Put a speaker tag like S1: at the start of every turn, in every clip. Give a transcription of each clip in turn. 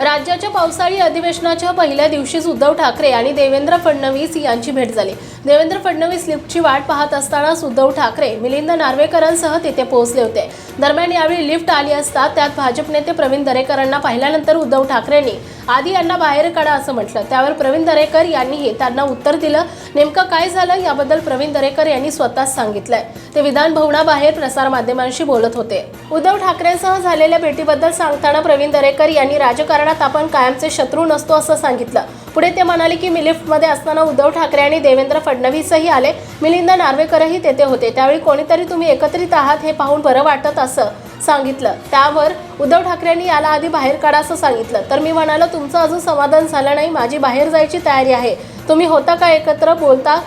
S1: राज्याच्या पावसाळी अधिवेशनाच्या पहिल्या दिवशीच उद्धव ठाकरे आणि देवेंद्र फडणवीस यांची भेट झाली. देवेंद्र फडणवीस लिफ्टची वाट पाहत असतानाच उद्धव ठाकरे मिलिंद नार्वेकरांसह तिथे पोहोचले होते. दरम्यान यावेळी लिफ्ट आली असता त्यात भाजप नेते प्रवीण दरेकरांना पाहिल्यानंतर उद्धव ठाकरेंनी आधी यांना बाहेर काढा असं म्हटलं. त्यावर प्रवीण दरेकर यांनीही त्यांना उत्तर दिलं. नेमकं काय झालं याबद्दल प्रवीण दरेकर यांनी स्वतःच सांगितलंय. ते विधान भवनाबाहेर प्रसारमाध्यमांशी बोलत होते. उद्धव ठाकरेंसह झालेल्या भेटीबद्दल सांगताना प्रवीण दरेकर यांनी राजकारण राजकारणात आपण कायमचे शत्रू नसतो असं सांगितलं. पुढे ते म्हणाले की मी लिफ्टमध्ये असताना उद्धव ठाकरे आणि देवेंद्र फडणवीसही आले. मिलिंद नार्वेकरही तेथे होते. त्यावेळी कोणीतरी तुम्ही एकत्रित आहात हे पाहून बरं वाटत असं सांगितलं. त्यावर उद्धव ठाकरेंनी याला आधी बाहेर काढा असं सांगितलं. तर मी म्हणालो तुमचं अजून समाधान झालं नाही. माझी बाहेर जायची तयारी आहे. तुम्ही होता का एकत्र? बोलता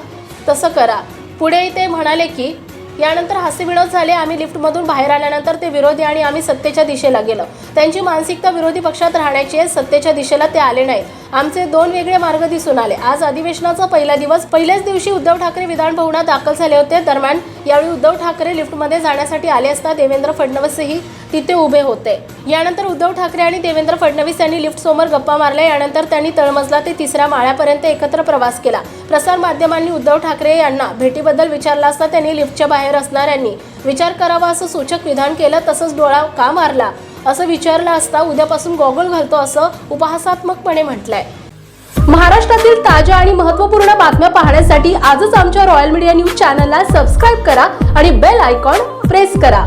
S1: तसं करा. पुढे ते म्हणाले की यानंतर हास्यविनोद झाले. आम्ही लिफ्टमधून बाहेर आल्यानंतर ते विरोधी आणि आम्ही सत्तेच्या दिशेला गेलो. त्यांची मानसिकता विरोधी पक्षात राहण्याची आहे. सत्तेच्या दिशेला ते आले नाहीत. आमचे दोन वेगळे मार्ग दिसून आले. आज अधिवेशनाचा पहिला दिवस. पहिल्याच दिवशी उद्धव ठाकरे विधान भवनात दाखल झाले होते. दरम्यान यावेळी उद्धव ठाकरे लिफ्टमध्ये जाण्यासाठी आले असता देवेंद्र फडणवीसही तिथे उभे होते. यानंतर उद्धव ठाकरे आणि देवेंद्र फडणवीस यांनी लिफ्ट समोर गप्पा मारल्या. यानंतर त्यांनी तळमजला ते तिसऱ्या माळ्यापर्यंत एकत्र प्रवास केला. प्रसार माध्यमांनी उद्धव ठाकरे यांना भेटीबद्दल विचारला असता त्यांनी लिफ्टच्या बाहेर असणाऱ्यांनी विचार करावा असं सूचक विधान केलं. तसंच डोळा का मारला? असं विचारलं असता उद्यापासून गॉगल घालतो असं उपहासात्मकपणे म्हटलंय. महाराष्ट्रातील ताज्या आणि महत्त्वपूर्ण बातम्या पाहण्यासाठी आजच आमच्या रॉयल मीडिया न्यूज चॅनलला सबस्क्राईब करा आणि बेल आयकॉन प्रेस करा.